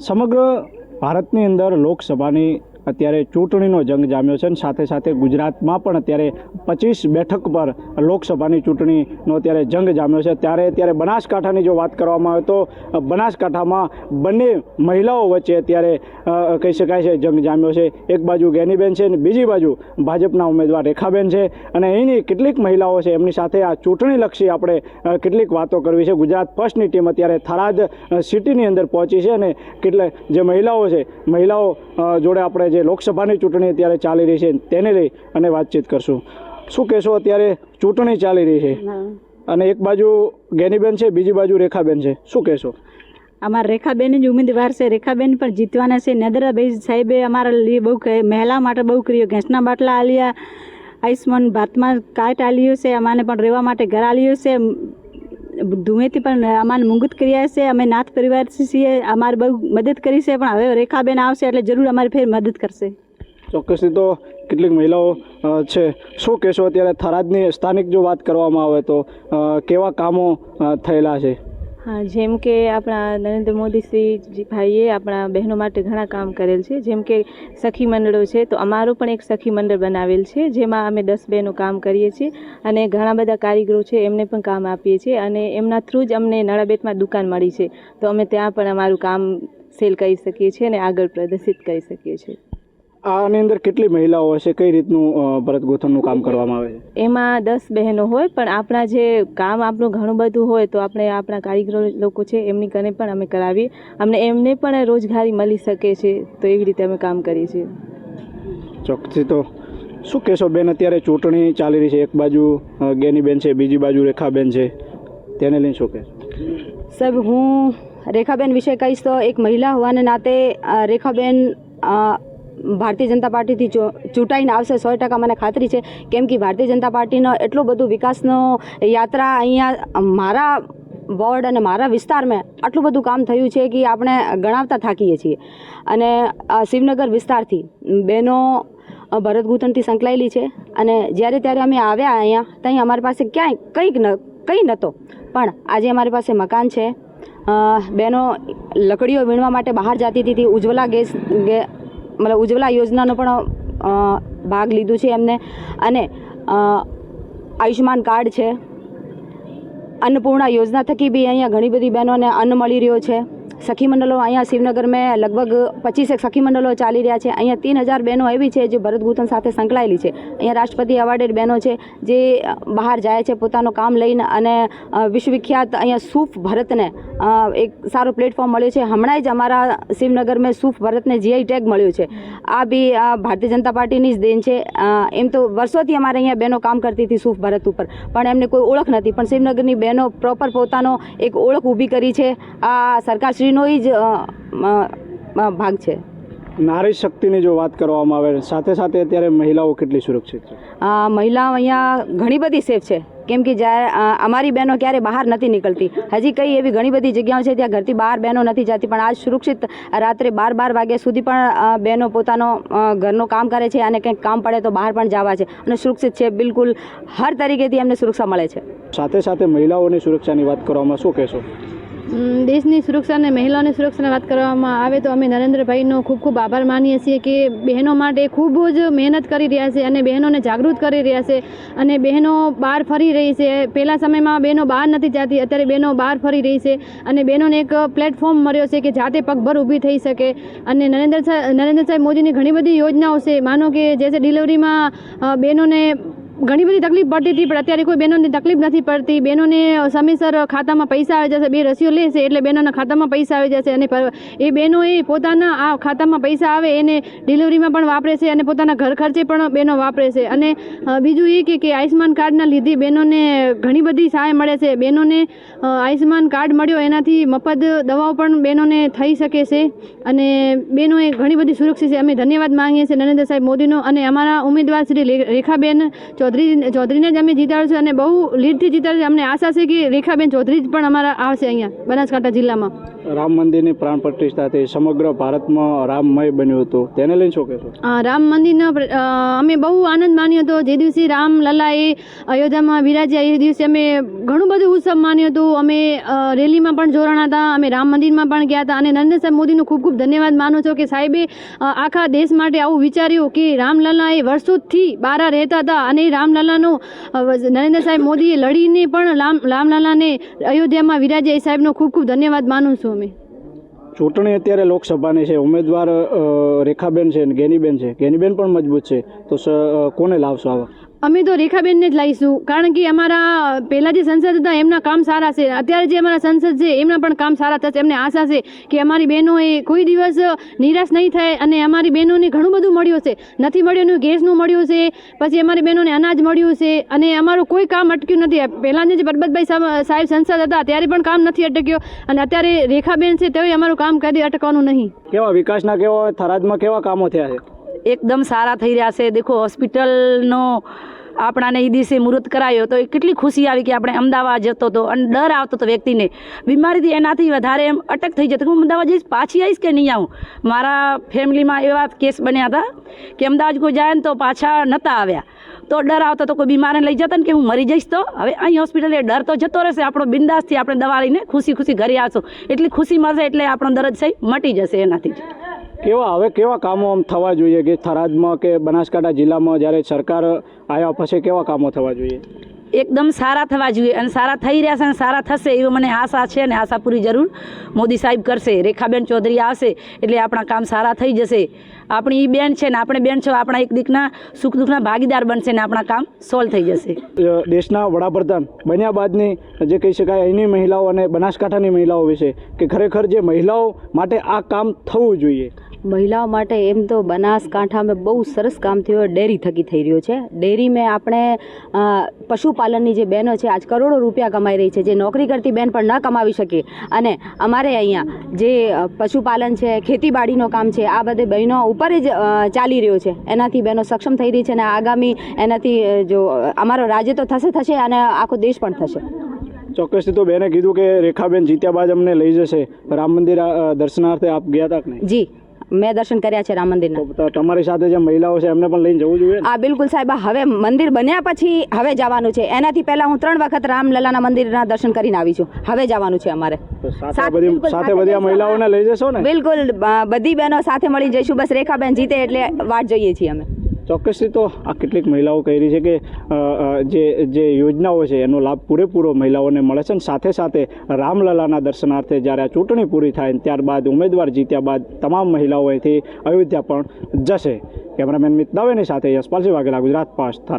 સમગ્ર ભારતની અંદર લોકસભાની અત્યારે ચૂંટણીનો જંગ જામ્યો છે અને સાથે સાથે ગુજરાતમાં પણ અત્યારે પચીસ બેઠક પર લોકસભાની ચૂંટણીનો અત્યારે જંગ જામ્યો છે. ત્યારે અત્યારે બનાસકાંઠાની જો વાત કરવામાં આવે તો બનાસકાંઠામાં બંને મહિલાઓ વચ્ચે અત્યારે કહી શકાય છે, જંગ જામ્યો છે. એક બાજુ ગેનીબેન છે અને બીજી બાજુ ભાજપના ઉમેદવાર રેખાબેન છે. અને અહીંની કેટલીક મહિલાઓ છે, એમની સાથે આ ચૂંટણીલક્ષી આપણે કેટલીક વાતો કરવી છે. ગુજરાત ફર્સ્ટની ટીમ અત્યારે થરાદ સિટીની અંદર પહોંચી છે અને કેટલે, જે મહિલાઓ છે, મહિલાઓ જોડે આપણે જે લોકસભાની ચૂંટણી અત્યારે ચાલી રહી છે તેને લઈ અને વાતચીત કરશું. શું કહેશો અત્યારે ચૂંટણી ચાલી રહી છે? અને એક બાજુ ગેનીબેન છે બીજી બાજુ રેખાબેન છે. શું કહેશો? અમારા રેખાબેન જ ઉમેદવાર છે રેખાબેન પણ જીતવાના છે. નદરાભાઈ સાહેબે અમારા લીએ બહુ મહિલા માટે બહુ કર્યો. ગેસના બાટલા આલ્યા આયુષ્માન ભાતમાં કાર્ડ આલ્યું છે અમાને પણ રહેવા માટે ઘર આલ્યું છે. ધુમેથી પણ અમાને મુંગત કર્યા છે. અમે નાથ પરિવાર છીએ. અમારે બહુ મદદ કરી છે, પણ હવે રેખાબેન આવશે એટલે જરૂર અમારી ફેર મદદ કરશે. ચોક્કસથી તો કેટલીક મહિલાઓ છે. શું કહેશો અત્યારે થરાદની સ્થાનિક જો વાત કરવામાં આવે તો કેવા કામો થયેલા છે? હા, જેમ કે આપણા નરેન્દ્ર મોદી ભાઈએ આપણા બહેનો માટે ઘણા કામ કરેલ છે. જેમ કે સખી મંડળો છે, તો અમારું પણ એક સખી મંડળ બનાવેલ છે, જેમાં અમે દસ બહેનો કામ કરીએ છીએ અને ઘણા બધા કારીગરો છે, એમને પણ કામ આપીએ છીએ અને એમના થ્રુ જ અમને નળાબેટમાં દુકાન મળી છે. તો અમે ત્યાં પણ અમારું કામ સેલ કરી શકીએ છીએ અને આગળ પ્રદર્શિત કરી શકીએ છીએ. આની અંદર કેટલી મહિલાઓ હશે? કઈ રીતનું ભરત ગોથણનું કામ કરવામાં આવે છે? એમાં દસ બહેનો હોય પણ આપણા જે કામ આપણું ઘણું બધું હોય તો આપણે આપણા કારીગરો લોકો છે એમની કને પણ અમે કરાવીએ. અમને એમને પણ રોજગારી મળી શકે છે તો એવી રીતે અમે કામ કરીએ છીએ. ચોક્કસથી તો શું કહેશો બેન અત્યારે ચૂંટણી ચાલી રહી છે એક બાજુ ગેનીબેન છે બીજી બાજુ રેખાબેન છે તેને લઈને શું કહેશો? સાહેબ હું રેખાબેન વિશે કહીશ તો એક મહિલા હોવાને નાતે રેખાબેન ભારતીય જનતા પાર્ટીથી ચૂંટાઈને આવશે સો ટકા મને ખાતરી છે. કેમ કે ભારતીય જનતા પાર્ટીનો એટલો બધો વિકાસનો યાત્રા અહીંયા મારા વોર્ડ અને મારા વિસ્તારમાં આટલું બધું કામ થયું છે કે આપણે ગણાવતા થાકીએ છીએ. અને શિવનગર વિસ્તારથી બહેનો ભરત ગૂંથણથી સંકળાયેલી છે અને જ્યારે ત્યારે અમે આવ્યા અહીંયા ત્યાં અમારી પાસે ક્યાંય કંઈક ન, કંઈ નહોતો પણ આજે અમારી પાસે મકાન છે. બહેનો લકડીઓ વીણવા માટે બહાર જતી હતી ઉજ્જવલા ગેસ મતલબ ઉજ્જવલા યોજનાનો પણ ભાગ લીધું છે એમને. અને આયુષ્યમાન કાર્ડ છે. અન્નપૂર્ણા યોજના થકી બી અહીંયા ઘણી બધી બહેનોને અન્ન મળી રહ્યો છે. સખી મંડળો અહીંયા શિવનગર મેં લગભગ પચીસેક સખી મંડળો ચાલી રહ્યા છે. અહીંયા તીન હજાર બહેનો એવી છે જે ભરત ગૂંથણ સાથે સંકળાયેલી છે. અહીંયા રાષ્ટ્રપતિ એવોર્ડેડ બહેનો છે જે બહાર જાય છે પોતાનું કામ લઈને અને વિશ્વવિખ્યાત અહીંયા સૂફ ભરતને એક સારો પ્લેટફોર્મ મળ્યો છે. હમણાં જ અમારા શિવનગર મેં સૂફ ભરતને જીઆઈ ટેગ મળ્યો છે. આ બી ભારતીય જનતા પાર્ટીની જ દેન છે. એમ તો વર્ષોથી અમારે અહીંયા બહેનો કામ કરતી હતી સૂફ ભરત ઉપર. પણ એમને કોઈ ઓળખ નથી. પણ શિવનગરની બહેનો પ્રોપર પોતાનો એક ઓળખ ઊભી કરી છે. આ સરકારશ્રીનો જ ભાગ છે. નારી શક્તિની જો વાત કરવામાં આવે સાથે સાથે અત્યારે મહિલાઓ કેટલી સુરક્ષિત છે? મહિલાઓ અહીંયા ઘણી બધી સેફ છે. કેમ કે જ્યારે અમારી બહેનો ક્યારે બહાર નથી નીકળતી. હજી કઈ એવી ઘણી બધી જગ્યાઓ છે ત્યાં ઘરથી બહાર બહેનો નથી જતી પણ આજ સુરક્ષિત રાત્રે બાર બાર વાગ્યા સુધી પણ બહેનો પોતાનો ઘરનું કામ કરે છે અને કંઈક કામ પડે તો બહાર પણ જવા છે અને સુરક્ષિત છે બિલકુલ હર તરીકેથી એમને સુરક્ષા મળે છે. સાથે સાથે મહિલાઓની સુરક્ષાની વાત કરવામાં શું કહેશો? દેશની સુરક્ષા અને મહિલાઓની સુરક્ષાની વાત કરવામાં આવે તો અમે નરેન્દ્રભાઈનો ખૂબ ખૂબ આભાર માનીએ છીએ કે બહેનો માટે ખૂબ જ મહેનત કરી રહ્યા છે અને બહેનોને જાગૃત કરી રહ્યા છે અને બહેનો બહાર ફરી રહી છે. પહેલા સમયમાં બહેનો બહાર નથી જતી, અત્યારે બહેનો બહાર ફરી રહી છે અને બહેનોને એક પ્લેટફોર્મ મળ્યો છે કે જાતે પગભર ઊભી થઈ શકે અને નરેન્દ્ર નરેન્દ્ર સાહેબ મોદીની ઘણી બધી યોજનાઓ છે. માનો કે જે છે ડિલિવરીમાં બહેનોને ઘણી બધી તકલીફ પડતી હતી, પણ અત્યારે કોઈ બહેનોને તકલીફ નથી પડતી. બહેનોને સમયસર ખાતામાં પૈસા આવી જશે, બે રસીઓ લેશે એટલે બહેનોના ખાતામાં પૈસા આવી જશે અને એ બહેનોએ પોતાના આ ખાતામાં પૈસા આવે એને ડિલિવરીમાં પણ વાપરે છે અને પોતાના ઘર ખર્ચે પણ બહેનો વાપરે છે. અને બીજું એ કે કે આયુષ્યમાન કાર્ડના લીધે બહેનોને ઘણી બધી સહાય મળે છે. બહેનોને આયુષ્યમાન કાર્ડ મળ્યો એનાથી મફત દવાઓ પણ બહેનોને થઈ શકે છે અને બહેનોએ ઘણી બધી સુરક્ષિત છે. અમે ધન્યવાદ માંગીએ છીએ નરેન્દ્ર સાહેબ મોદીનો અને અમારા ઉમેદવાર શ્રી રેખાબેન ચૌધરી ચૌધરી ચૌધરીને જ અમે જીતાડશું અને બહુ લીડથી જીતાડશું અમને આશા છે કે રેખાબેન ચૌધરી જ પણ અમારા આવશે અહીંયા બનાસકાંઠા જિલ્લામાં. રામ મંદિરની પ્રાણ પ્રતિષ્ઠાથી સમગ્ર ભારતમાં રામમય બન્યું હતું. તેને લઈને શું કહેશો? રામ મંદિરના અમે બહુ આનંદ માન્યો હતો. જે દિવસે રામ લલાએ અયોધ્યામાં વિરાજ્યા એ દિવસે અમે ઘણું બધું ઉત્સવ માન્યો હતો. અમે રેલીમાં પણ જોડાણા હતા. અમે રામ મંદિરમાં પણ ગયા હતા. અને નરેન્દ્ર સાહેબ મોદીનું ખૂબ ખૂબ ધન્યવાદ માનું છું કે સાહેબે આખા દેશ માટે આવું વિચાર્યું કે રામલલા એ વર્ષોથી બારા રહેતા હતા અને રામલલાનો નરેન્દ્ર સાહેબ મોદીએ લડીને પણ રામ, રામલાલાને અયોધ્યામાં વિરાજ્યા એ સાહેબનો ખૂબ ખૂબ ધન્યવાદ માનું છું અમે. ચૂંટણી અત્યારે લોકસભાની છે, ઉમેદવાર રેખાબેન છે ગેનીબેન છે. ગેનીબેન પણ મજબૂત છે. તો કોને લાવશો આવા? અમે તો રેખાબેનને જ લાવીશું કારણ કે અમારા પહેલાં જે સંસદ હતા, એમના કામ સારા છે. અત્યારે જે અમારા સંસદ છે, એમના પણ કામ સારા થશે. એમને આશા છે કે અમારી બહેનોએ કોઈ દિવસ નિરાશ નહીં થાય અને અમારી બહેનોને ઘણું બધું મળ્યું છે નથી મળ્યું ગેસનું મળ્યું છે. પછી અમારી બહેનોને અનાજ મળ્યું છે. અને અમારું કોઈ કામ અટક્યું નથી. પહેલાં જે પરબતભાઈ સાહેબ સાહેબ સંસદ હતા, ત્યારે પણ કામ નથી અટક્યો. અને અત્યારે રેખાબેન છે, તોય અમારું કામ કદી અટકવાનું નહીં. કેવા વિકાસના, કેવા થરાદમાં કેવા કામો થયા છે? એકદમ સારા થઈ રહ્યા છે. દેખો, હોસ્પિટલનો આપણાને એ દિવસે મુહૂર્ત કરાયો તો એ કેટલી ખુશી આવી કે આપણે અમદાવાદ જતો હતો અને ડર આવતો હતો વ્યક્તિને. બીમારીથી એનાથી વધારે એમ અટક થઈ જતો. હું અમદાવાદ જઈશ, પાછી આવીશ કે નહીં આવું? મારા ફેમિલીમાં એવા કેસ બન્યા હતા કે અમદાવાદ કોઈ જાય ને તો પાછા નહોતા આવ્યા. તો ડર આવતો તો કોઈ બીમારને લઈ જતા ને કે હું મરી જઈશ તો? હવે અહીં હોસ્પિટલે ડર તો જતો રહેશે. આપણો બિંદાસથી આપણે દવા લઈને ખુશી ખુશી ઘરે આવશું. એટલી ખુશી મળશે એટલે આપણો દરદ સહી મટી જશે એનાથી જ. કેવા હવે કેવા કામો આમ થવા જોઈએ કે થરાદમાં કે બનાસકાંઠા જિલ્લામાં જ્યારે સરકાર આવ્યા પછી કેવા કામો થવા જોઈએ? એકદમ સારા થવા જોઈએ અને સારા થઈ રહ્યા છે અને સારા થશે એવી મને આશા છે અને આશા પૂરી જરૂર મોદી સાહેબ કરશે. રેખાબેન ચૌધરી આવશે એટલે આપણા કામ સારા થઈ જશે. આપણી એ બેન છે ને આપણે બેન છો આપણા એક દીકના સુખ દુઃખના ભાગીદાર બનશે ને આપણા કામ સોલ્વ થઈ જશે. દેશના વડાપ્રધાન બન્યા બાદની જે કહી શકાય અહીંની મહિલાઓ અને બનાસકાંઠાની મહિલાઓ વિશે કે ખરેખર જે મહિલાઓ માટે આ કામ થવું જોઈએ. મહિલાઓ માટે એમ તો બનાસકાંઠામાં બહુ સરસ કામ થયું ડેરી થકી થઈ રહ્યું છે. ડેરીમાં આપણે પશુપાલનની જે બહેનો છે આજ કરોડો રૂપિયા કમાઈ રહી છે. જે નોકરી કરતી બેન પણ ન કમાવી શકે. અને અમારે અહીંયા જે પશુપાલન છે ખેતીબાડીનો કામ છે આ બધે બહેનો ઉપર જ ચાલી રહ્યો છે. એનાથી બહેનો સક્ષમ થઈ રહી છે અને આગામી એનાથી જો અમારો રાજ્ય તો થશે થશે અને આખો દેશ પણ થશે. ચોક્કસથી તો બેને કીધું કે રેખાબેન જીત્યા બાદ અમને લઈ જશે. રામ મંદિર દર્શનાર્થે આપ ગયા હતા જી. મેં દર્શન કર્યા છે રામ મંદિરના. તમારી સાથે જે મહિલાઓ છે એમને પણ લઈને જવું જોઈએ? આ બિલકુલ સાહેબ હવે મંદિર બન્યા પછી હવે જવાનું છે. એનાથી પહેલા હું ત્રણ વખત રામલલાના મંદિરના દર્શન કરીને આવી છું. હવે જવાનું છે અમારે. સાથે બધી મહિલાઓને લઈ જશો ને? બિલકુલ બધી બહેનો સાથે મળી જઈશું. બસ રેખાબેન જીતે એટલે વાટ જોઈએ છીએ અમે. ચોક્કસથી તો આ કેટલીક મહિલાઓ કહી રહી છે કે જે જે યોજનાઓ છે એનો લાભ પૂરેપૂરો મહિલાઓને મળે છે અને સાથે સાથે રામલલાના દર્શનાર્થે જ્યારે આ ચૂંટણી પૂરી થાય ત્યારબાદ ઉમેદવાર જીત્યા બાદ તમામ મહિલાઓ અહીંથી અયોધ્યા પણ જશે. કેમેરામેન મિત દવેની સાથે યશપાલસિંહ વાઘેલા, ગુજરાત પાસ થરા